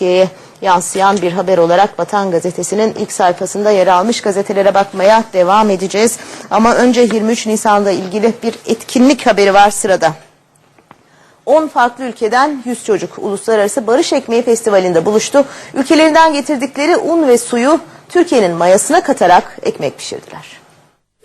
Türkiye'ye yansıyan bir haber olarak Vatan Gazetesi'nin ilk sayfasında yer almış gazetelere bakmaya devam edeceğiz. Ama önce 23 Nisan'la ilgili bir etkinlik haberi var sırada. 10 farklı ülkeden 100 çocuk Uluslararası Barış Ekmeği Festivali'nde buluştu. Ülkelerinden getirdikleri un ve suyu Türkiye'nin mayasına katarak ekmek pişirdiler.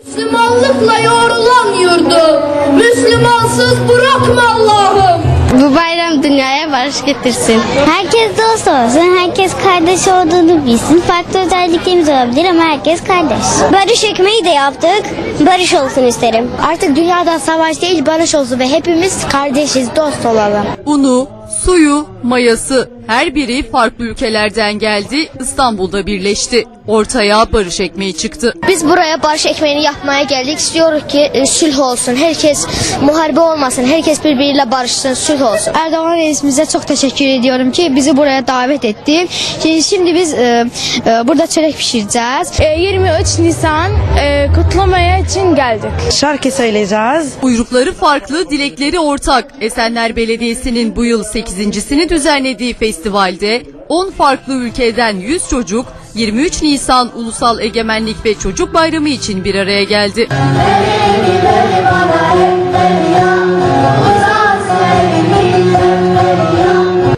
Müslümanlıkla yoğrulan yurdu, Müslümansız bırakma Allah'ım. Bu bayram dünyaya barış getirsin. Herkes dost olsun, herkes kardeş olduğunu bilsin. Farklı özelliklerimiz olabilir ama herkes kardeş. Barış ekmeği de yaptık. Barış olsun isterim. Artık dünyada savaş değil barış olsun ve hepimiz kardeşiz, dost olalım. Unu, suyu, mayası her biri farklı ülkelerden geldi, İstanbul'da birleşti. Ortaya barış ekmeği çıktı. Biz buraya barış ekmeğini yapmaya geldik. İstiyoruz ki e, sülh olsun. Herkes muharebe olmasın. Herkes birbiriyle barışsın, sülh olsun. Erdoğan reisimize çok teşekkür ediyorum ki bizi buraya davet etti. Şimdi, şimdi biz e, e, burada çörek pişireceğiz. 23 Nisan e, kutlamaya için geldik. şarkı söyleyeceğiz. Uyrukları farklı, dilekleri ortak. Esenler Belediyesi'nin bu yıl 8.sini düzenlediği festivalde 10 farklı ülkeden 100 çocuk 23 Nisan Ulusal Egemenlik ve Çocuk Bayramı için bir araya geldi.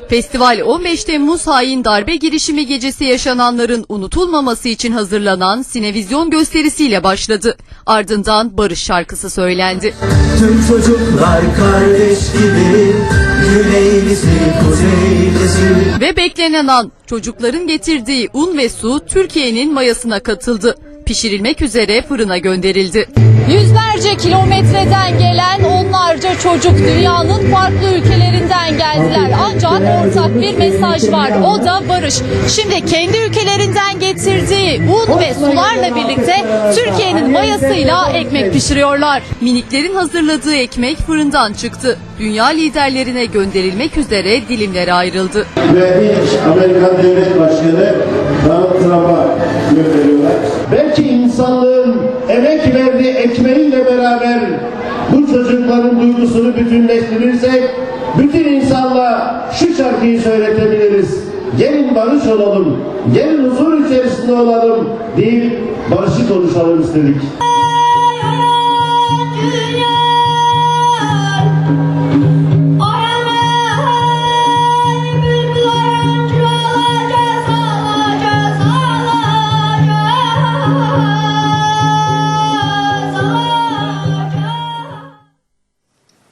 Festival 15 Temmuz hain darbe girişimi gecesi yaşananların unutulmaması için hazırlanan sinevizyon gösterisiyle başladı. Ardından barış şarkısı söylendi. Tüm çocuklar kardeş gibi Ve beklenen an çocukların getirdiği un ve su Türkiye'nin mayasına katıldı. Pişirilmek üzere fırına gönderildi. Yüzlerce kilometreden gelen onlarca çocuk dünyanın farklı ülkelerinden geldiler. Ancak ortak bir mesaj var. O da barış. Şimdi kendi ülkelerinden getirdiği un ve sularla birlikte Türkiye'nin mayasıyla ekmek pişiriyorlar. Miniklerin hazırladığı ekmek fırından çıktı. Dünya liderlerine gönderilmek üzere dilimlere ayrıldı. ve Amerikan Devlet Başkanı beraber bu çocukların duygusunu bütünleştirirsek bütün insanlığa şu şarkıyı söyletebiliriz. Gelin barış olalım, gelin huzur içerisinde olalım deyip barışı konuşalım istedik.